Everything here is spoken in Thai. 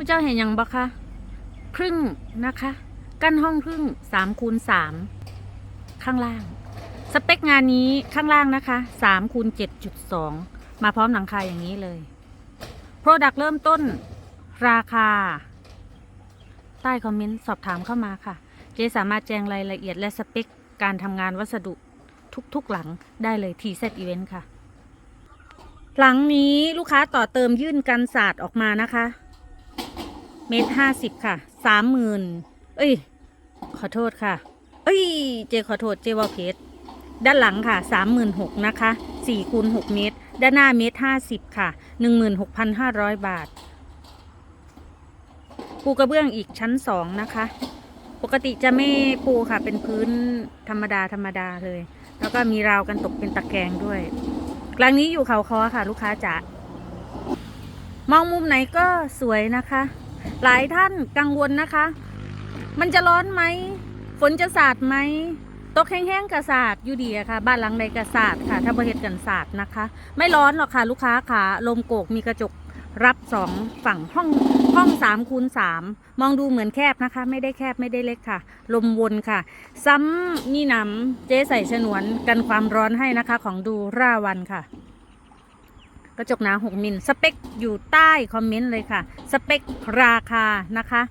มุเจ้าเห็นยังบ่คะครึ่งนะคะ กั้นห้องครึ่งสามคูณสามข้างล่าง สเปคงานนี้ข้างล่างนะคะสามคูณเจ็ดจุดสองมาพร้อมหลังคาอย่างนี้เลยโปรดักเริ่มต้นราคา ใต้คอมเมนต์สอบถามเข้ามาค่ะ เจสามารถแจ้งรายละเอียดและสเปคการทำงานวัสดุทุกๆหลังได้เลยทีเซตอีเวนต์ค่ะ หลังนี้ลูกค้าต่อเติมยื่นกันศาสตร์ออกมานะคะ เมตรห้าสิบค่ะสามหมื่นเอ้ย ขอโทษค่ะ เอ้ย เจขอโทษเจว่าเพชรด้านหลังค่ะสามหมื่นหกนะคะสี่คูณหกเมตร ด้านหน้าเมตรห้าสิบค่ะหนึ่งหมื่นหกพันห้าร้อยบาทปูกระเบื้องอีกชั้นสองนะคะ ปกติจะไม่ปูค่ะ เป็นพื้นธรรมดาธรรมดาเลย แล้วก็มีราวกันตกเป็นตะแกรงด้วยหลังนี้อยู่เขาคอค่ะ ลูกค้าจ๋ามองมุมไหนก็สวยนะคะ หลายท่านกังวลนะคะ มันจะร้อนไหม ฝนจะสาดไหม ตกแห้งๆกับสาดอยู่ดีอะค่ะ บ้านหลังใดกับสาดค่ะ ถ้าบริเหตุกันสาดนะคะ ไม่ร้อนหรอกค่ะ ลูกค้าค่ะ ลมโกกมีกระจกรับสองฝั่งห้องห้องสามคูณสามมองดูเหมือนแคบนะคะ ไม่ได้แคบไม่ได้เล็กค่ะ ลมวนค่ะ ซ้ำนี่หนำเจ๊ใส่ฉนวนกันความร้อนให้นะคะ ของดูร่าวันค่ะ กระจกหนา 6 มิล สเปคอยู่ใต้คอมเมนต์เลยค่ะ สเปคราคานะคะ